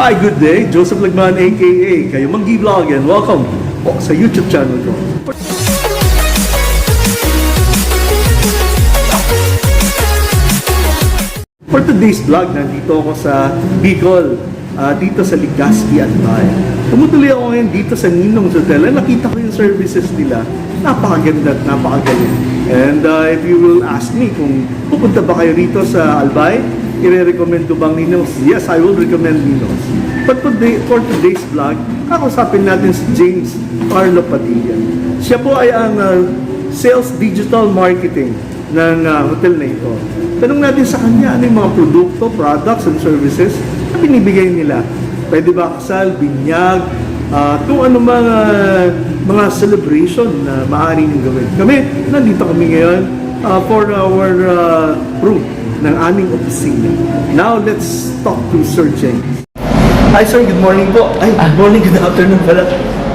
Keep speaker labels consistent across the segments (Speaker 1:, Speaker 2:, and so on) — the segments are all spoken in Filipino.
Speaker 1: Hi, good day. Joseph Lagman, aka kayo Manggi Vlog and welcome po sa YouTube channel ko. For today's vlog, nandito ako sa Bicol, ah, dito sa Legazpi at Bay. Tumutuloy ako ngayon dito sa Ninong's Hotel. At nakita ko yung services nila. Napakaganda at napakagaling. And ah, if you will ask me kung pupunta ba kayo rito sa Albay, ire-recommend ko bang Ninong's? Yes, I will recommend Ninong's. But today, for today's vlog, kakausapin natin si James Carlo Padilla. Siya po ay ang ah, Sales Digital Marketing ng ah, hotel na ito. Tanong natin sa kanya ano yung mga produkto, products, and services na binibigay nila. Pwede ba kasal, binyag, ah, kung ano mga mga celebration na maaari niyong gawin. Kami, nandito kami ngayon ah, for our ah, room ng aming opisina. Now, let's talk to Sir James. Hi sir, good morning po. Ay, good morning, good afternoon pala.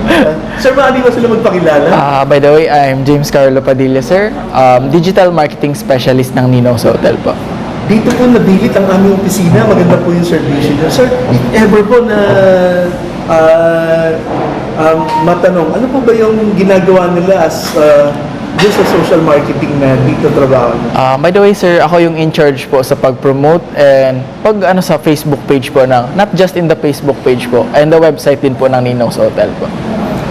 Speaker 1: sir, maaari ba sila magpakilala?
Speaker 2: Ah, by the way, I'm James Carlo Padilla, sir. Um, digital marketing specialist ng Ninong's Hotel po.
Speaker 1: Dito po nabilit ang aming opisina. Maganda po yung service niyo. Sir, if ever po na ah, um, matanong, ano po ba yung ginagawa nila as uh, dun sa social marketing na dito trabaho niyo?
Speaker 2: Ah, by the way, sir, ako yung in charge po sa pag-promote and pag ano sa Facebook page po ng, not just in the Facebook page po, and the website din po ng Ninong's Hotel po.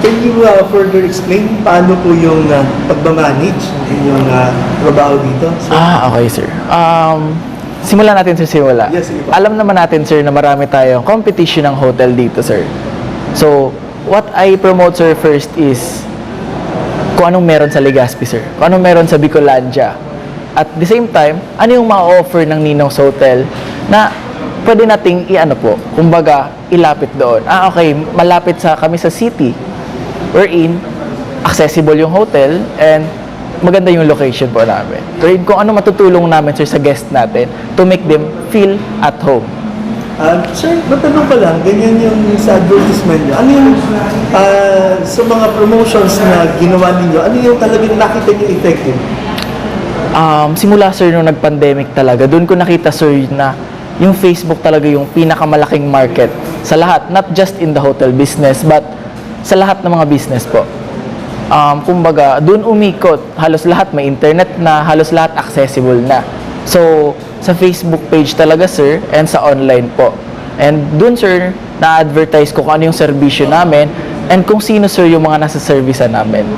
Speaker 1: Can you uh, further explain paano po yung uh, pagmamanage ng inyong uh, trabaho dito? Sir?
Speaker 2: Ah, okay, sir. Um, simulan natin sa simula.
Speaker 1: Yes, sige po.
Speaker 2: Alam naman natin, sir, na marami tayong competition ng hotel dito, sir. So, what I promote, sir, first is kung anong meron sa Legazpi, sir. Kung anong meron sa Bicolandia. At the same time, ano yung ma-offer ng Ninong's Hotel na pwede nating i-ano po, kumbaga, ilapit doon. Ah, okay, malapit sa kami sa city. Wherein, accessible yung hotel and maganda yung location po namin. Wherein, kung ano matutulong namin, sir, sa guest natin to make them feel at home.
Speaker 1: Um, sir, matanong ko lang, ganyan yung sa advertisement niyo. Ano yung ah, sa mga promotions na ginawa ninyo, ano yung talagang nakita niyo effective?
Speaker 2: Um, simula sir nung nag-pandemic talaga, doon ko nakita sir na yung Facebook talaga yung pinakamalaking market sa lahat, not just in the hotel business, but sa lahat ng mga business po. Um, kumbaga, doon umikot, halos lahat may internet na, halos lahat accessible na. So, sa Facebook page talaga sir, and sa online po. And doon sir, na-advertise ko kung ano yung serbisyo namin, and kung sino sir yung mga nasa servisa namin.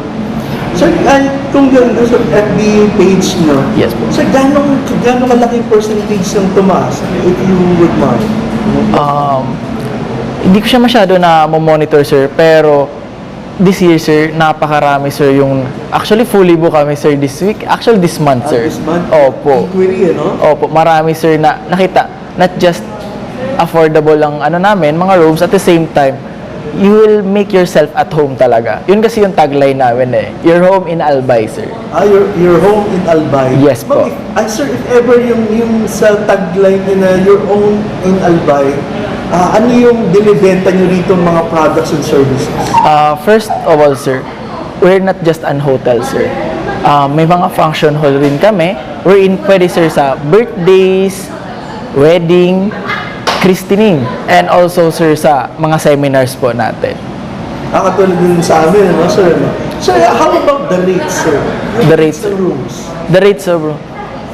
Speaker 1: Sir, ay, kung gano'n, sa FB page niyo,
Speaker 2: Yes po.
Speaker 1: sir, gano'ng, gano'ng kalaki percentage ng tumaas, if you would mind?
Speaker 2: Um, hindi ko siya masyado na monitor sir, pero this year sir, napakarami sir yung actually fully book kami sir this week. Actually this month
Speaker 1: Ah,
Speaker 2: sir.
Speaker 1: this month?
Speaker 2: Opo.
Speaker 1: Inquiry, ano?
Speaker 2: Opo, marami sir na nakita not just affordable ang ano namin, mga rooms at the same time you will make yourself at home talaga. Yun kasi yung tagline namin eh. Your home in Albay, sir.
Speaker 1: Ah, your, your home in Albay.
Speaker 2: Yes po.
Speaker 1: Ma'am, if, ah, sir, if ever yung, yung sa tagline niyo na your own in Albay, ah, ano yung binibenta niyo rito mga products and services?
Speaker 2: Uh, first of all, sir, we're not just an hotel, sir. Uh, may mga function hall rin kami. We're in pwede, sir, sa birthdays, wedding, christening, and also, sir, sa mga seminars po natin.
Speaker 1: Ah, katulad din sa amin, ano, sir? Sir, how about the rates, sir?
Speaker 2: The rates, sir.
Speaker 1: rooms.
Speaker 2: The rates are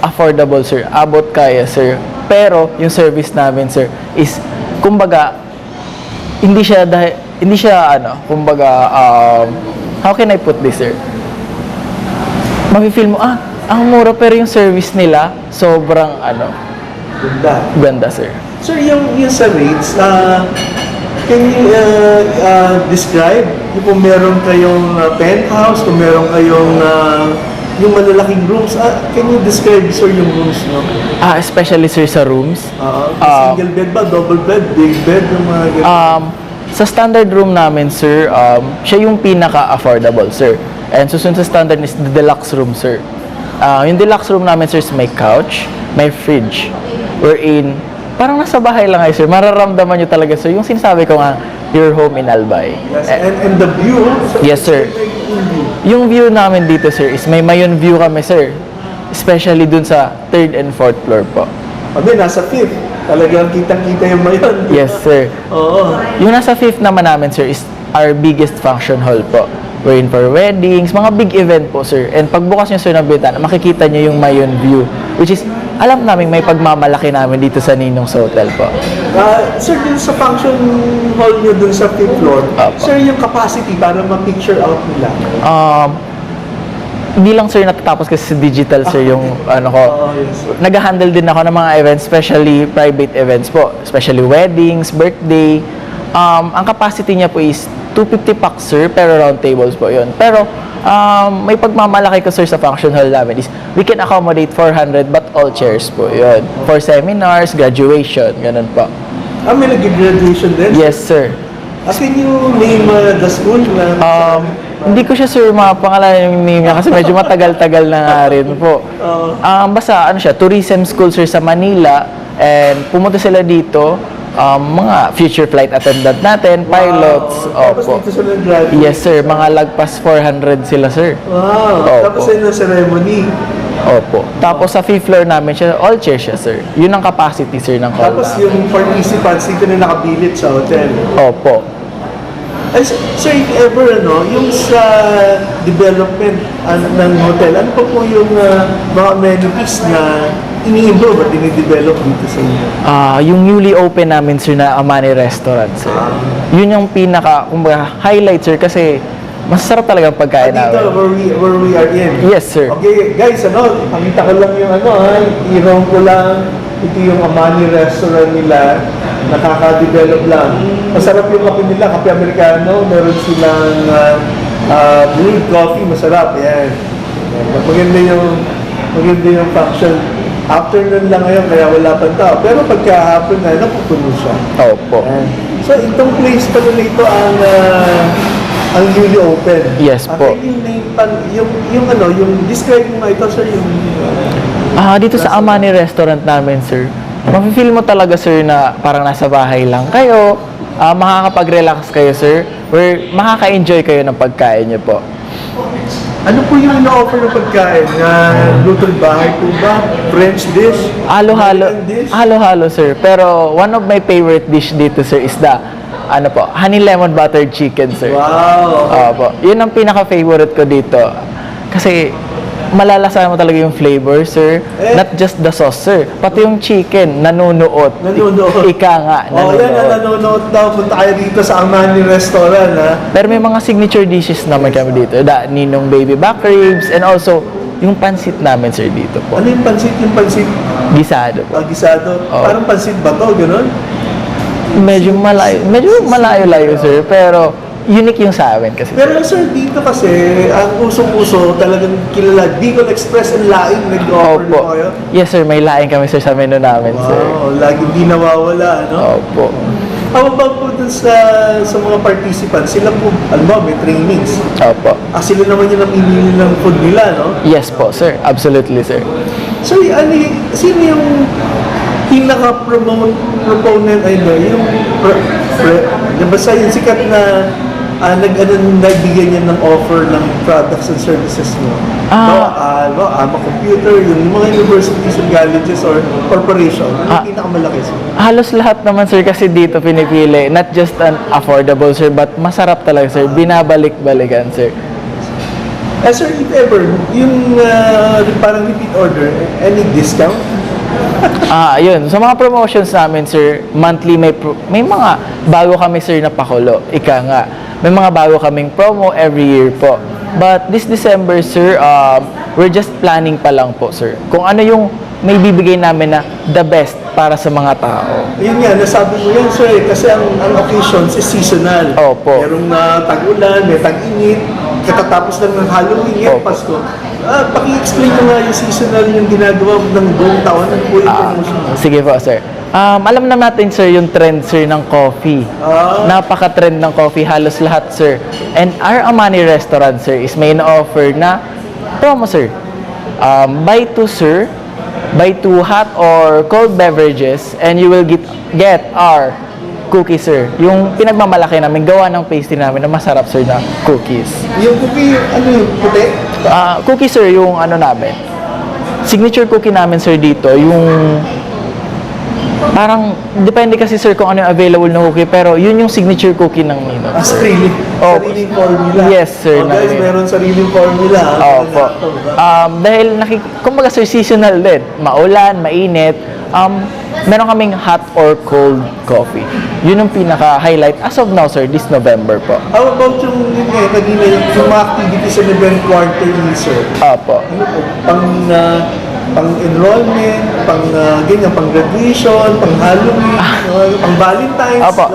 Speaker 2: affordable, sir. Abot kaya, sir. Pero, yung service namin, sir, is, kumbaga, hindi siya dahil, hindi siya, ano, kumbaga, um, how can I put this, sir? Mafe-feel mo, ah, ang mura, pero yung service nila, sobrang, ano,
Speaker 1: Ganda.
Speaker 2: ganda, sir.
Speaker 1: Sir, yung, yung sa rates, ah, can you uh, uh, describe kung meron kayong uh, penthouse, kung meron kayong uh, yung malalaking rooms, ah, can you describe, sir, yung rooms, no?
Speaker 2: Ah, especially, sir, sa rooms.
Speaker 1: Ah,
Speaker 2: Ah.
Speaker 1: single bed ba, double bed, big bed, yung mga ganun.
Speaker 2: Um, sa standard room namin, sir, um, siya yung pinaka-affordable, sir. And susunod sa standard is the deluxe room, sir. Ah, yung deluxe room namin, sir, is may couch, may fridge. Wherein, parang nasa bahay lang kayo, sir. Mararamdaman nyo talaga, sir, yung sinasabi ko nga, your home in Albay.
Speaker 1: yes,
Speaker 2: Eh,
Speaker 1: and, and the view, sir,
Speaker 2: Yes, sir.
Speaker 1: yung view.
Speaker 2: Yung view namin dito, sir, is may mayon view kami, sir. Especially dun sa third and fourth floor po.
Speaker 1: Kami, nasa fifth. Talagang kitang-kita yung mayon.
Speaker 2: Yes, sir.
Speaker 1: Oo.
Speaker 2: Yung nasa fifth naman namin, sir, is our biggest function hall po. We're in for weddings, mga big event po, sir. And pagbukas nyo, sir, ng bintana, makikita nyo yung Mayon view. Which is, alam namin may pagmamalaki namin dito sa Ninong's Hotel po.
Speaker 1: Ah, sir, dun sa function hall nyo dun sa fifth floor,
Speaker 2: Apo.
Speaker 1: sir, yung capacity para ma-picture out nila.
Speaker 2: Um, hindi lang, sir, natatapos kasi sa digital, sir, yung ano ko.
Speaker 1: Yes.
Speaker 2: Nag-handle din ako ng mga events, especially private events po. Especially weddings, birthday. Um, ang capacity niya po is 250 packs, sir, pero round tables po yun. Pero um, may pagmamalaki ko, sir, sa function hall namin is we can accommodate 400 but all chairs po yun. For seminars, graduation, ganun po.
Speaker 1: Ah, may nag-graduation din?
Speaker 2: Yes, sir.
Speaker 1: Ah, can you name uh, the school na...
Speaker 2: Um, hindi ko siya, sir, mapangalan yung name niya kasi medyo matagal-tagal na nga rin po.
Speaker 1: Oo.
Speaker 2: Um, basta ano siya, tourism school sir sa Manila and pumunta sila dito um, mga future flight attendant natin, pilots,
Speaker 1: Wow. Tapos
Speaker 2: opo.
Speaker 1: dito sila nag-graduate.
Speaker 2: Yes sir, mga lagpas 400 sila sir.
Speaker 1: Wow.
Speaker 2: Opo.
Speaker 1: Tapos yun ang ceremony.
Speaker 2: Opo. Tapos sa fifth floor namin siya, all chairs siya sir. Yun ang capacity sir ng hall
Speaker 1: Tapos
Speaker 2: namin.
Speaker 1: yung participants dito na nakabilit sa hotel.
Speaker 2: Opo.
Speaker 1: Ay, sir, sir, if ever, ano, yung sa development ah, ng hotel, ano pa po yung ah, mga amenities na ini-improve at ini-develop dito sa inyo?
Speaker 2: Ah, yung newly open namin sir na Amani Restaurant sir. Yun yung pinaka kumbaga highlight sir kasi masarap talaga ang pagkain
Speaker 1: Ah, dito,
Speaker 2: namin.
Speaker 1: where we, where we are in.
Speaker 2: Yes sir.
Speaker 1: Okay, guys, ano, pakita ko lang yung ano, ha, i-roam ko lang. Ito yung Amani restaurant nila. Nakaka-develop lang. Masarap yung kape nila, kape Amerikano. Meron silang uh, uh, brewed coffee, masarap. Yan. Yan. Maganda yung, maganda yung function. Afternoon lang ngayon, kaya wala pang tao. Pero pagka-hapon na, napupuno siya.
Speaker 2: Opo.
Speaker 1: Yan. So, itong place pala na ito ang ah, ang newly open.
Speaker 2: Yes
Speaker 1: Ah,
Speaker 2: po.
Speaker 1: yung, name pan- yung, yung ano, yung describe mo nga ito, sir, yung...
Speaker 2: Ah, dito sa Amani restaurant namin, sir. Mafe-feel mo talaga, sir, na parang nasa bahay lang kayo. Ah, makakapag-relax kayo, sir. Where makaka-enjoy kayo ng pagkain niyo po.
Speaker 1: Ano po yung ina-offer ng pagkain? Na lutong bahay po ba? French dish?
Speaker 2: Halo-halo.
Speaker 1: Dish?
Speaker 2: Halo-halo, sir. Pero one of my favorite dish dito, sir, is the ano po, honey lemon buttered chicken, sir.
Speaker 1: Wow!
Speaker 2: Opo. Yun ang pinaka-favorite ko dito. Kasi malalasahan mo talaga yung flavor, sir.
Speaker 1: Eh.
Speaker 2: Not just the sauce, sir. Pati yung chicken, nanunuot.
Speaker 1: Nanonood.
Speaker 2: Ika nga,
Speaker 1: Oh, yan
Speaker 2: nanunuot.
Speaker 1: na nanonood daw. Punta kayo dito sa Amani Restaurant, ha?
Speaker 2: Pero may mga signature dishes naman kami dito. Da, ninong baby back ribs and also yung pansit namin, sir, dito po.
Speaker 1: Ano yung pansit? Yung pansit
Speaker 2: Gisado po.
Speaker 1: agisado?
Speaker 2: Oh.
Speaker 1: Parang pansit ba to? Ganun?
Speaker 2: Medyo malayo, medyo malayo-layo, sir. Pero unique yung sa amin kasi.
Speaker 1: Pero sir, dito kasi, ang usong-uso, talagang kilala. Bicol Express and Laing nag-offer na
Speaker 2: Opo.
Speaker 1: kayo.
Speaker 2: Yes, sir. May laing kami, sir, sa menu namin, sir.
Speaker 1: Wow, lagi di nawawala, ano?
Speaker 2: Opo.
Speaker 1: How about po dun sa, sa mga participants? Sila po, alam mo, may trainings.
Speaker 2: Opo.
Speaker 1: Ah, sila naman yung namimili ng food nila, no?
Speaker 2: Yes po, sir. Absolutely, sir.
Speaker 1: So, ano, y- sino yung pinaka-promote, proponent, ay no, yung, pre, pre, di ba sa yung sikat na ah, nag, ano, nagbigay niya ng offer ng products and services mo?
Speaker 2: Ah.
Speaker 1: no, ah, no, ama computer, yung mga universities and colleges or corporation,
Speaker 2: Ah.
Speaker 1: yung pinakamalaki sir.
Speaker 2: Halos lahat naman, sir, kasi dito pinipili. Not just an affordable, sir, but masarap talaga, sir. Binabalik-balikan, sir.
Speaker 1: Eh, sir, if ever, yung ah, parang repeat order, any discount?
Speaker 2: Ah, yun. Sa mga promotions namin, sir, monthly may pro- may mga bago kami, sir, na pakulo. Ika nga. May mga bago kaming promo every year po. But this December, sir, um, we're just planning pa lang po, sir. Kung ano yung may bibigay namin na the best para sa mga tao.
Speaker 1: Yun nga, nasabi mo yan, sir, eh, kasi ang, ang occasions is seasonal.
Speaker 2: Opo.
Speaker 1: Merong na tag-ulan, may tag-init, katatapos lang ng Halloween, yan,
Speaker 2: Opo.
Speaker 1: Pasko. Ah, paki-explain mo nga yung seasonal yung ginagawa ng buong taon, ano po yung
Speaker 2: Ah,
Speaker 1: promotion mo?
Speaker 2: sige po, sir. Um, alam na natin, sir, yung trend, sir, ng coffee.
Speaker 1: Ah.
Speaker 2: Napaka-trend ng coffee, halos lahat, sir. And our Amani restaurant, sir, is may na-offer na promo, sir. Um, buy two, sir. Buy two hot or cold beverages and you will get get our cookies, sir. Yung pinagmamalaki namin, gawa ng pastry namin na masarap, sir, na cookies.
Speaker 1: Yung cookie, ano yung puti?
Speaker 2: Ah, cookie, sir, yung ano namin. Signature cookie namin, sir, dito, yung Parang, depende kasi sir kung ano yung available na cookie, pero yun yung signature cookie ng Ninong.
Speaker 1: Ah, sarili.
Speaker 2: Oh.
Speaker 1: Sariling formula.
Speaker 2: Yes, sir,
Speaker 1: Oh, guys,
Speaker 2: namin.
Speaker 1: meron sariling formula.
Speaker 2: Opo.
Speaker 1: Diba?
Speaker 2: Um, dahil naki, kumbaga sir, seasonal din. Maulan, mainit. Um, meron kaming hot or cold coffee. Yun yung pinaka-highlight as of now, sir, this November po.
Speaker 1: How about yung, yun nga, kanina yung, yung mga activities sa November quarterly, sir?
Speaker 2: Opo.
Speaker 1: Ano po? Pang, ah, pang enrollment, pang ah, ganyan, pang graduation, pang Halloween, ah, pang Valentine's.
Speaker 2: Apo.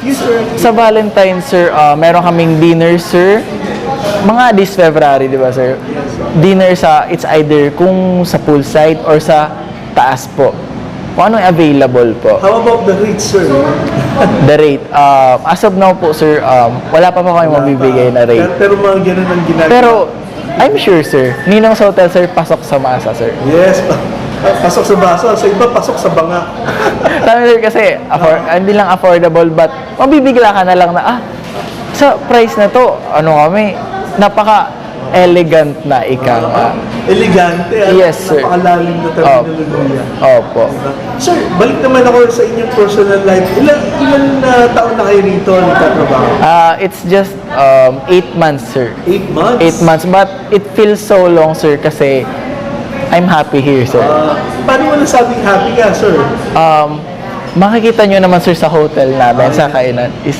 Speaker 1: Yes, sir.
Speaker 2: Sa Valentine's, sir, uh, meron kaming dinner, sir. Mga this February, di ba, sir? Dinner sa, it's either kung sa poolside or sa taas po. Kung anong available po.
Speaker 1: How about the rates, sir?
Speaker 2: The rate. Uh, as of now po, sir, um, wala pa po kami mabibigay na rate.
Speaker 1: Pero, pero mga ganun ang ginagawa.
Speaker 2: Pero, I'm sure, sir, Ninong sa hotel, sir, pasok sa masa, sir.
Speaker 1: Yes, pa- pasok sa baso. Sa iba, pasok sa banga.
Speaker 2: Sabi sir, kasi, afford, hindi lang affordable, but mabibigla ka na lang na, ah, sa price na to, ano kami, napaka-elegant na ika nga.
Speaker 1: Elegante. at
Speaker 2: Yes, sir.
Speaker 1: Napakalalim na terminologiya.
Speaker 2: Opo.
Speaker 1: Diba? Sir, balik naman ako sa inyong personal life. Ilan, ilan na taon na kayo rito nagtatrabaho?
Speaker 2: Ah, it's just um, eight months, sir.
Speaker 1: Eight months?
Speaker 2: Eight months, but it feels so long, sir, kasi I'm happy here, sir.
Speaker 1: Ah, paano mo nasabing happy ka, sir?
Speaker 2: Um, makikita nyo naman, sir, sa hotel namin, sa kainan, is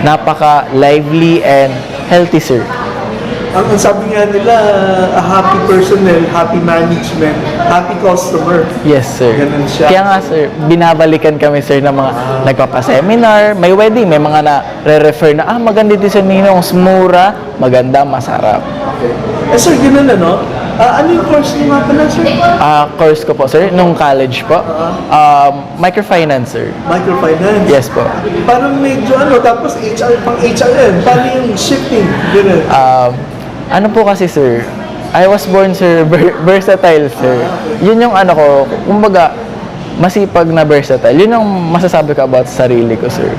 Speaker 2: napaka-lively and healthy, sir.
Speaker 1: Ang, ang sabi nga nila, a happy personnel, happy management, happy customer.
Speaker 2: Yes, sir.
Speaker 1: Ganun siya.
Speaker 2: Kaya nga, sir, binabalikan kami, sir, ng mga nagpapaseminar, may wedding, may mga na-refer na, ah, maganda dito sa Ninong, mura, maganda, masarap.
Speaker 1: Eh, sir, ganun ano? Ah, ano yung course niyo nga pala, sir?
Speaker 2: Ah, course ko po, sir, nung college po, um, microfinance, sir.
Speaker 1: Microfinance.
Speaker 2: Yes po.
Speaker 1: Parang medyo ano, tapos HR, pang HRM. Paano yung shifting? Ganun.
Speaker 2: Um, ano po kasi, sir, I was born, sir, ver- versatile, sir. Yun yung ano ko, kumbaga, masipag na versatile. Yun yung masasabi ko about sa sarili ko, sir.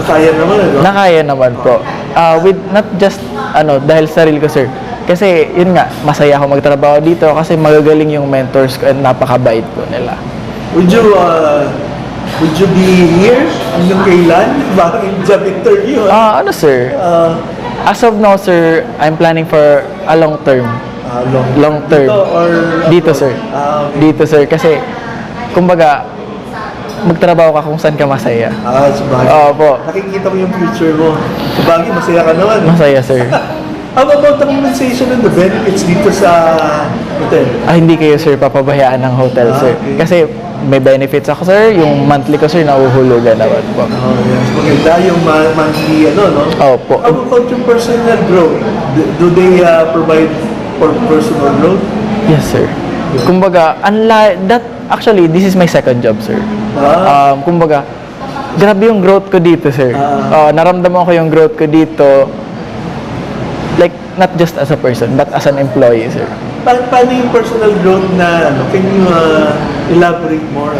Speaker 1: Nakaya naman, ano?
Speaker 2: Nakaya naman po. Ah, with not just ano dahil sa sarili ko sir. Kasi yun nga, masaya ako magtrabaho dito kasi magagaling yung mentors ko and napakabait po nila.
Speaker 1: Would you, uh, would you be here hanggang kailan? Bakit job interview? ah?
Speaker 2: Ah, ano sir?
Speaker 1: Uh,
Speaker 2: As of now sir, I'm planning for a long term.
Speaker 1: ah, long,
Speaker 2: Long term.
Speaker 1: Dito or?
Speaker 2: Dito sir.
Speaker 1: Ah, okay.
Speaker 2: Dito sir kasi kumbaga magtrabaho ka kung saan ka masaya.
Speaker 1: Ah, sabagay.
Speaker 2: Opo.
Speaker 1: Nakikita mo yung future mo. Sabagay, masaya ka naman.
Speaker 2: Masaya sir.
Speaker 1: How about the compensation and the benefits dito sa hotel?
Speaker 2: Ah, hindi kayo sir papabayaan ng hotel
Speaker 1: Ah,
Speaker 2: sir.
Speaker 1: okay.
Speaker 2: Kasi may benefits ako sir, yung monthly ko sir nahuhulugan naman po.
Speaker 1: Oh, yes. Maganda yung ma- monthly, ano, no?
Speaker 2: Opo.
Speaker 1: How about yung personal growth? Do, do they uh, provide for personal growth?
Speaker 2: Yes, sir. Kumbaga, unlike that actually this is my second job, sir.
Speaker 1: Ah.
Speaker 2: Um, kumbaga, grabe yung growth ko dito, sir.
Speaker 1: Ah.
Speaker 2: Uh, naramdaman ko yung growth ko dito not just as a person but as an employee, sir.
Speaker 1: Pa- paano yung personal growth na, ano, can you uh, elaborate more?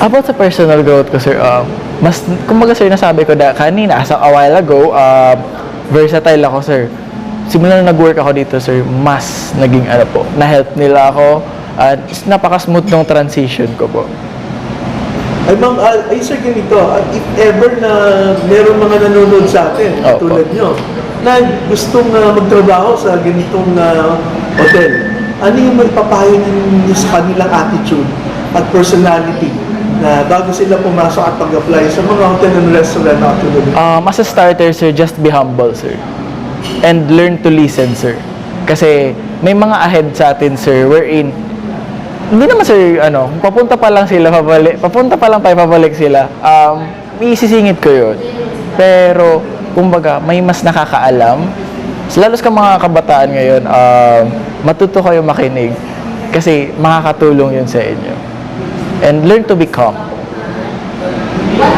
Speaker 2: About sa personal growth ko, sir, uh, mas, kumbaga, sir, nasabi ko na kanina, as a, while ago, uh, versatile ako, sir. Simula na nag-work ako dito, sir, mas naging, ano po, na-help nila ako, at napaka-smooth ng transition ko po.
Speaker 1: Ay, ma'am, ah, ay, sir, ganito, ah, if ever na meron mga nanonood sa atin,
Speaker 2: Opo.
Speaker 1: tulad nyo, na gustong ah, magtrabaho sa ganitong ah, hotel, ano yung may papayo ninyo sa kanilang attitude at personality na bago sila pumasok at pag-apply sa mga hotel and restaurant tulad nyo?
Speaker 2: Um, as a starter, sir, just be humble, sir. And learn to listen, sir. Kasi may mga ahead sa atin, sir, wherein hindi naman sir, ano, papunta pa lang sila, pabalik, papunta pa lang tayo, pabalik sila, um, isisingit ko yun. Pero, kumbaga, may mas nakakaalam. Lalo sa mga kabataan ngayon, um, matuto kayo makinig kasi makakatulong yun sa inyo. And learn to be calm.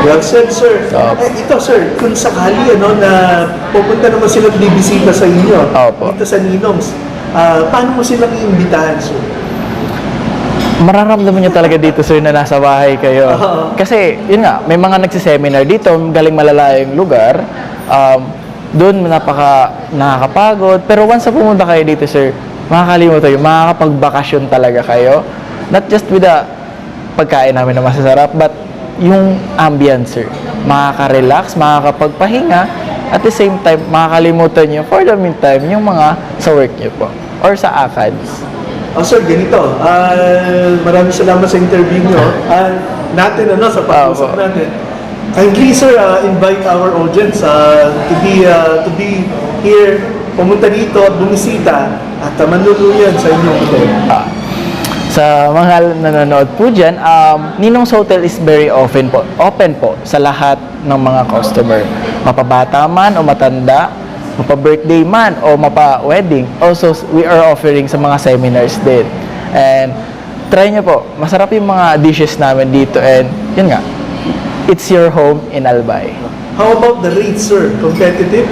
Speaker 1: Well said, sir.
Speaker 2: Opo.
Speaker 1: Eh, ito, sir, kung sakali ano, na pupunta naman sila bibisita sa inyo,
Speaker 2: Opo.
Speaker 1: dito sa Ninong's, ah, paano mo silang iimbitahan, sir?
Speaker 2: mararamdaman nyo talaga dito sir na nasa bahay kayo. Kasi, yun nga, may mga nagsiseminar dito, galing malalayong lugar. Um, doon napaka nakakapagod. Pero once na pumunta kayo dito sir, makakalimutan kayo, makakapagbakasyon talaga kayo. Not just with the pagkain namin na masasarap, but yung ambience, sir. Makaka-relax, makakapagpahinga, at the same time, makakalimutan nyo for the meantime yung mga sa work nyo po or sa ACADS.
Speaker 1: Oh, sir, ganito. Ah, maraming salamat sa interview nyo. Ah, natin, ano, sa pag-usap natin. Kindly, sir, ah, invite our audience ah, to be ah, to be here, pumunta dito at bumisita at uh, manluluyan sa inyong hotel.
Speaker 2: Ah, sa mga nanonood po dyan, um, Ninong's Hotel is very often po, open po sa lahat ng mga customer. Mapabata man o matanda, mapa-birthday man o mapa-wedding. Also, we are offering sa mga seminars din. And try nyo po, masarap yung mga dishes namin dito and yun nga, it's your home in Albay.
Speaker 1: How about the rates, sir? Competitive?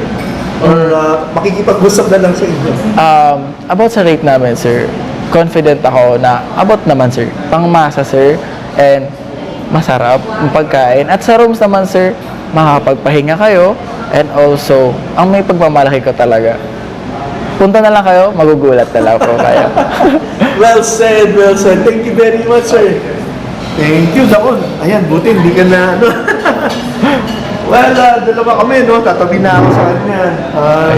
Speaker 1: Or ah, makikipag-usap na lang sa inyo?
Speaker 2: Um, about sa rate namin, sir, confident ako na about naman, sir. Pangmasa, sir, and masarap ang pagkain. At sa rooms naman, sir, makakapagpahinga kayo, and also, ang may pagmamalaki ko talaga. Punta na lang kayo, magugulat na lang po kayo.
Speaker 1: Well said, well said. Thank you very much, sir. Thank you, Dakon. Ayan, buti hindi ka na, ano. well, ah, dalawa kami, no? Tatabi na ako sa kanya. Ah,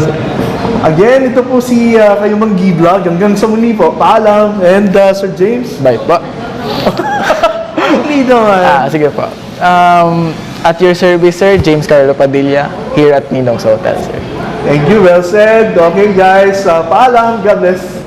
Speaker 1: again, ito po si uh, Kayumang G-Vlog. Hanggang sa muli po. Paalam. And ah, Sir James.
Speaker 2: Bye po.
Speaker 1: Hindi naman.
Speaker 2: Ah, sige po. Um, at your service, sir, James Carlo Padilla, here at Ninong's Hotel, sir.
Speaker 1: Thank you, well said. Okay, guys. ah, paalam. God bless.